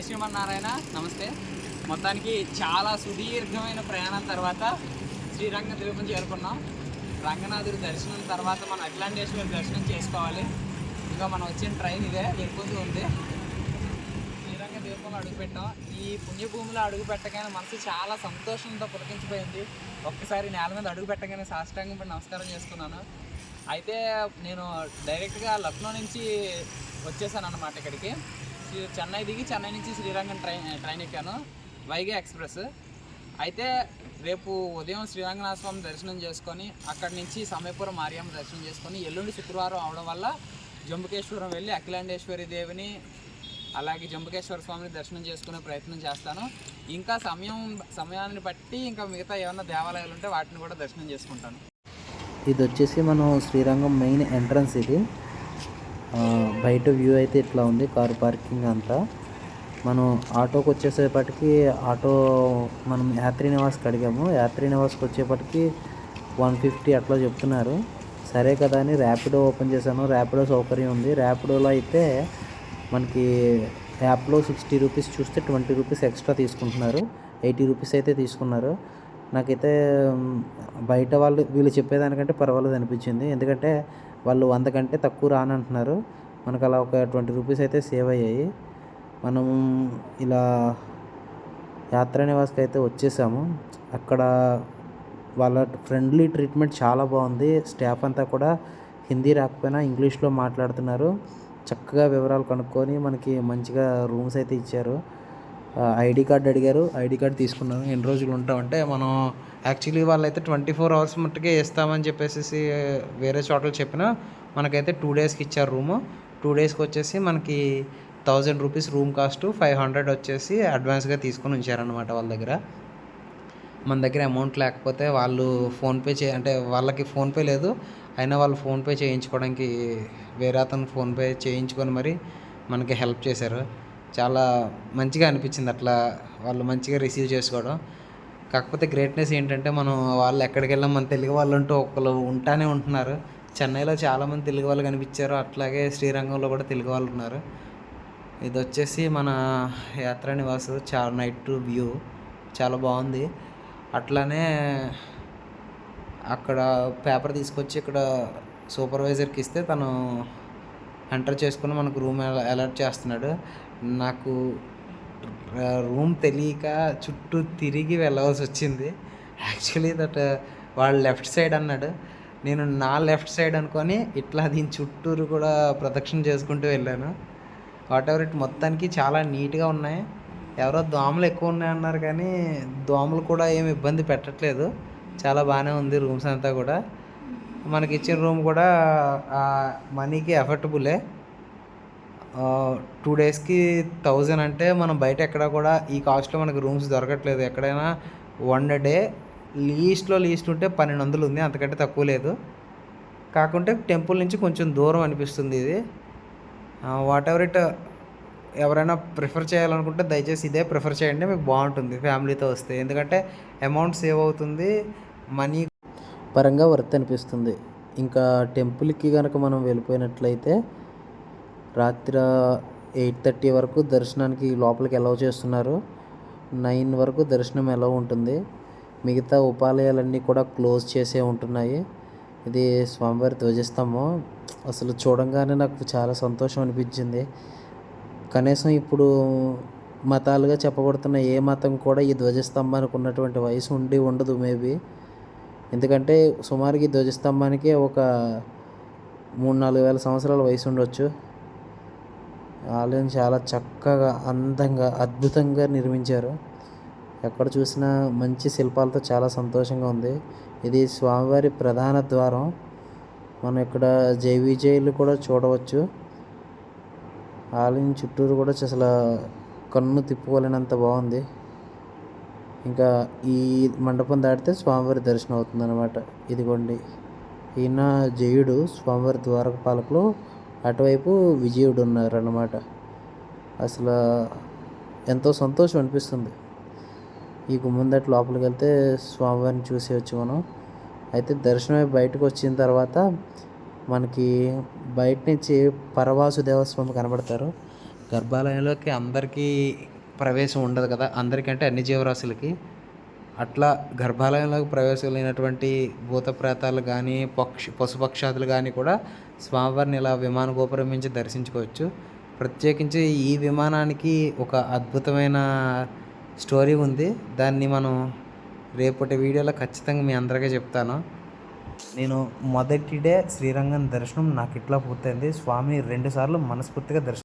జై శ్రీమన్నారాయణ నమస్తే. మొత్తానికి చాలా సుదీర్ఘమైన ప్రయాణం తర్వాత శ్రీరంగ తిరుపతి చేరుకున్నాం. రంగనాథుడి దర్శనం తర్వాత మనం అఖిలాండేశ్వరి దర్శనం చేసుకోవాలి. ఇంకా మనం వచ్చిన ట్రైన్ ఇదే వెళ్ళిపోతూ ఉంది. శ్రీరంగ దీపంలో అడుగుపెట్టాం ఈ పుణ్యభూమిలో అడుగు పెట్టగానే మనసు చాలా సంతోషంతో పులకించిపోయింది. ఒక్కసారి నేల మీద అడుగు పెట్టగానే సాష్టాంగం పడి నమస్కారం చేసుకున్నాను. అయితే నేను డైరెక్ట్గా లక్నో నుంచి వచ్చేసాను అనమాట ఇక్కడికి. చెన్నై దిగి చెన్నై నుంచి శ్రీరంగం ట్రైన్ ట్రైన్ ఎక్కాను. వైగే ఎక్స్ప్రెస్. అయితే రేపు ఉదయం శ్రీరంగనాథ స్వామి దర్శనం చేసుకొని అక్కడి నుంచి సమయపురం మారియమ్మ దర్శనం చేసుకొని ఎల్లుండి శుక్రవారం అవడం వల్ల జంబుకేశ్వరం వెళ్ళి అఖిలాండేశ్వరి దేవిని అలాగే జంబుకేశ్వర స్వామిని దర్శనం చేసుకునే ప్రయత్నం చేస్తాను. ఇంకా సమయం సమయాన్ని బట్టి ఇంకా మిగతా ఏమైనా దేవాలయాలు ఉంటే వాటిని కూడా దర్శనం చేసుకుంటాను. ఇది వచ్చేసి మనం శ్రీరంగం మెయిన్ ఎంట్రన్స్ ఇది. బయట వ్యూ అయితే ఇట్లా ఉంది కార్ పార్కింగ్ అంతా. మనం ఆటోకి వచ్చేసేపటికి ఆటో మనం యాత్రి నివాస్కి అడిగాము. యాత్రి నివాస్కి వచ్చేపటికి వన్ ఫిఫ్టీ అట్లా చెప్తున్నారు. సరే కదా అని ర్యాపిడో ఓపెన్ చేశాను. ర్యాపిడో సౌకర్యం ఉంది. ర్యాపిడోలో అయితే మనకి యాప్లో సిక్స్టీ రూపీస్ చూస్తే ట్వంటీ రూపీస్ ఎక్స్ట్రా తీసుకుంటున్నారు. ఎయిటీ రూపీస్ అయితే తీసుకున్నారు. నాకైతే బయట వాళ్ళు వీళ్ళు చెప్పేదానికంటే పర్వాలేదు అనిపించింది. ఎందుకంటే వాళ్ళు వంద కంటే తక్కువ రానంటున్నారు. మనకు అలా ఒక ట్వంటీ రూపీస్ అయితే సేవ్ అయ్యాయి. మనం ఇలా యాత్రా నివాస్కి అయితే వచ్చేసాము. అక్కడ వాళ్ళ ఫ్రెండ్లీ ట్రీట్మెంట్ చాలా బాగుంది. స్టాఫ్ అంతా కూడా హిందీ రాకపోయినా ఇంగ్లీష్లో మాట్లాడుతున్నారు. చక్కగా వివరాలు కనుక్కొని మనకి మంచిగా రూమ్స్ అయితే ఇచ్చారు. ఐడి కార్డ్ అడిగారు. ఐడి కార్డ్ తీసుకున్నాను. ఎన్ని రోజులు ఉంటామంటే మనం యాక్చువల్లీ వాళ్ళైతే ట్వంటీ ఫోర్ అవర్స్ మట్టుకే ఇస్తామని చెప్పేసి వేరే చోట్ల చెప్పిన మనకైతే టూ డేస్కి ఇచ్చారు రూము. టూ డేస్కి వచ్చేసి మనకి thousand rupees room cost five hundred వచ్చేసి అడ్వాన్స్గా తీసుకొని ఉంచారనమాట వాళ్ళ దగ్గర. మన దగ్గర అమౌంట్ లేకపోతే వాళ్ళు ఫోన్పే చే అంటే వాళ్ళకి ఫోన్పే లేదు. అయినా వాళ్ళు ఫోన్పే చేయించుకోవడానికి వేరే అతను ఫోన్పే చేయించుకొని మరి మనకి హెల్ప్ చేశారు. చాలా మంచిగా అనిపించింది అట్లా వాళ్ళు మంచిగా రిసీవ్ చేసుకోవడం. కాకపోతే గ్రేట్నెస్ ఏంటంటే మనం వాళ్ళు ఎక్కడికి వెళ్ళాం మన తెలుగు వాళ్ళు అంటూ ఒకళ్ళు ఉంటానే ఉంటున్నారు. చెన్నైలో చాలామంది తెలుగు వాళ్ళు కనిపించారు. అట్లాగే శ్రీరంగంలో కూడా తెలుగు వాళ్ళు ఉన్నారు. ఇది వచ్చేసి మన యాత్రా నివాస్ చాలా నైట్ వ్యూ చాలా బాగుంది. అట్లానే అక్కడ పేపర్ తీసుకొచ్చి ఇక్కడ సూపర్వైజర్కి ఇస్తే తను ఎంటర్ చేసుకుని మనకు రూమ్ అలర్ట్ చేస్తున్నాడు. నాకు రూమ్ తెలియక చుట్టూ తిరిగి వెళ్ళవలసి వచ్చింది. యాక్చువల్లీ దట్ వాళ్ళు లెఫ్ట్ సైడ్ అన్నాడు. నేను నా లెఫ్ట్ సైడ్ అనుకొని ఇట్లా దీని చుట్టూరు కూడా ప్రదక్షిణ చేసుకుంటూ వెళ్ళాను. వాట్ ఎవర్ ఇట్ మొత్తానికి చాలా నీట్గా ఉన్నాయి. ఎవరో దోమలు ఎక్కువ ఉన్నాయి అన్నారు కానీ దోమలు కూడా ఏమి ఇబ్బంది పెట్టట్లేదు. చాలా బాగానే ఉంది రూమ్స్ అంతా కూడా. మనకి ఇచ్చిన రూమ్ కూడా ఆ మనీకి ఎఫర్టబులే టూ డేస్కి థౌజండ్ అంటే మనం బయట ఎక్కడ కూడా ఈ కాస్ట్లో మనకి రూమ్స్ దొరకట్లేదు. ఎక్కడైనా వన్ డే లీస్ట్లో లీస్ట్ ఉంటే పన్నెండు వందలు ఉంది అంతకంటే తక్కువ లేదు. కాకుంటే టెంపుల్ నుంచి కొంచెం దూరం అనిపిస్తుంది ఇది. వాట్ ఎవర్ ఇట్ ఎవరైనా ప్రిఫర్ చేయాలనుకుంటే దయచేసి ఇదే ప్రిఫర్ చేయండి మీకు బాగుంటుంది ఫ్యామిలీతో వస్తే. ఎందుకంటే అమౌంట్ సేవ్ అవుతుంది మనీ పరంగా వర్త్ అనిపిస్తుంది. ఇంకా టెంపుల్కి కనుక మనం వెళ్ళిపోయినట్లయితే రాత్రి ఎయిట్ థర్టీ వరకు దర్శనానికి లోపలికి అలౌ చేస్తున్నారు. నైన్ వరకు దర్శనం ఎలా ఉంటుంది. మిగతా ఉపాలయాలన్నీ కూడా క్లోజ్ చేసే ఉంటున్నాయి. ఇది స్వామివారి ధ్వజస్తంభం. అసలు చూడంగానే నాకు చాలా సంతోషం అనిపించింది. కనీసం ఇప్పుడు మతాలుగా చెప్పబడుతున్న ఏ మతం కూడా ఈ ధ్వజస్తంభానికి ఉన్నటువంటి వయసు ఉండి ఉండదు మేబీ. ఎందుకంటే సుమారుగా ఈ ధ్వజస్తంభానికి ఒక మూడు నాలుగు వేల సంవత్సరాల వయసు ఉండొచ్చు. ఆలయం చాలా చక్కగా అందంగా అద్భుతంగా నిర్మించారు. ఎక్కడ చూసినా మంచి శిల్పాలతో చాలా సంతోషంగా ఉంది. ఇది స్వామివారి ప్రధాన ద్వారం. మనం ఇక్కడ జైవిజయులు కూడా చూడవచ్చు. ఆలయం చుట్టూరు కూడా అసలు కన్ను తిప్పుకోలేనంత బాగుంది. ఇంకా ఈ మండపం దాటితే స్వామివారి దర్శనం అవుతుంది అనమాట ఇదిగోండి. ఈయన జయుడు స్వామివారి ద్వారకపాలకులు అటువైపు విజయుడు ఉన్నారు అన్నమాట అసలు ఎంతో సంతోషం అనిపిస్తుంది. ఈ గుమ్మందటి లోపలికి వెళ్తే స్వామివారిని చూసేయచ్చు మనం. అయితే దర్శనం బయటకు వచ్చిన తర్వాత మనకి బయట నుంచి పరవాసు దేవస్వామి కనబడతారు. గర్భాలయంలోకి అందరికీ ప్రవేశం ఉండదు కదా. అందరికంటే అన్ని జీవరాశులకి అట్లా గర్భాలయంలోకి ప్రవేశం లేనటువంటి భూత ప్రేతాలు కానీ పక్షి పశుపక్షాదులు కానీ కూడా స్వామివారిని ఇలా విమాన గోపురం నుంచి దర్శించుకోవచ్చు. ప్రత్యేకించి ఈ విమానానికి ఒక అద్భుతమైన స్టోరీ ఉంది. దాన్ని మనం రేపటి వీడియోలో ఖచ్చితంగా మీ అందరికీ చెప్తాను. నేను మొదటి డే శ్రీరంగం దర్శనం నాకు ఇట్లా పూర్తయింది. స్వామి రెండుసార్లు మనస్ఫూర్తిగా దర్శనం